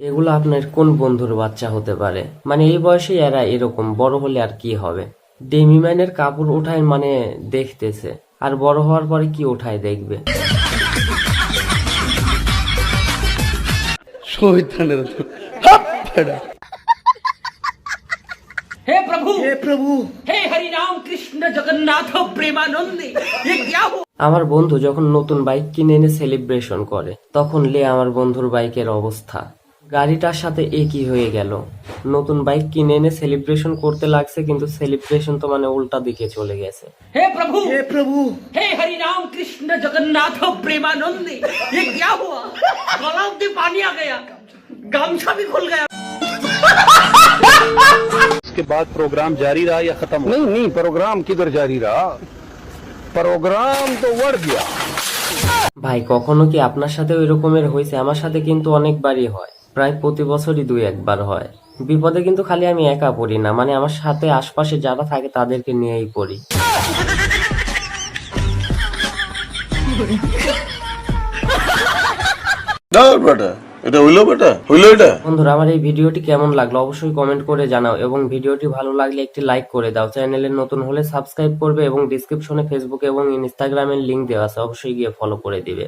এগুলো আপনার কোন বন্ধুর বাচ্চা হতে পারে? মানে এই বয়সে এরা এরকম বড় হলে আর কি হবে? ডেমিম্যানের কাপড় ওঠায় মানে দেখতেছে আর বড় হওয়ার পরে কি ওঠায় দেখবে? হে প্রভু! হে প্রভু! হে হরি রাম কৃষ্ণ জগন্নাথ প্রেমানন্দে আমার বন্ধু যখন নতুন বাইক কিনে এনে সেলিব্রেশন করে তখন লে আমার বন্ধুর বাইকের অবস্থা গাড়িটার সাথে একই হয়ে গেল নতুন বাইক কিনে এনে সেলিব্রেশন করতে লাগছে কিন্তু সেলিব্রেশন তো মানে উল্টা দিকে চলে গেছে हे प्रभु হে প্রভু हे हरि राम कृष्ण जगन्नाथ प्रेमानंद ये क्या हुआ गलाव में पानी आ गया गामछा भी खुल गया इसके बाद प्रोग्राम जारी रहा या खत्म हो नहीं नहीं प्रोग्राम किधर जारी रहा প্রোগ্রাম তো গিয়া ভাই কখনো কি আপনার সাথে ওই রকমের হয়েছে? আমার সাথে কিন্তু অনেকবারই হয়। প্রায় প্রতি বছরই দুই একবার হয়। বিপদে কিন্তু খালি আমি একা পড়ি না। মানে আমার সাথে আশপাশে যারা থাকে তাদেরকে নিয়েই পড়ি। এটা হইল বেটা? হইল এটা? বন্ধুরা আমার এই ভিডিওটি কেমন লাগল অবশ্যই কমেন্ট করে জানাও এবং ভিডিওটি ভালো লাগলে একটি লাইক করে দাও। চ্যানেলে নতুন হলে সাবস্ক্রাইব করবে এবং ডিসক্রিপশনে ফেসবুক এবং ইনস্টাগ্রামের লিংক দেওয়া আছে অবশ্যই গিয়ে ফলো করে দিবে।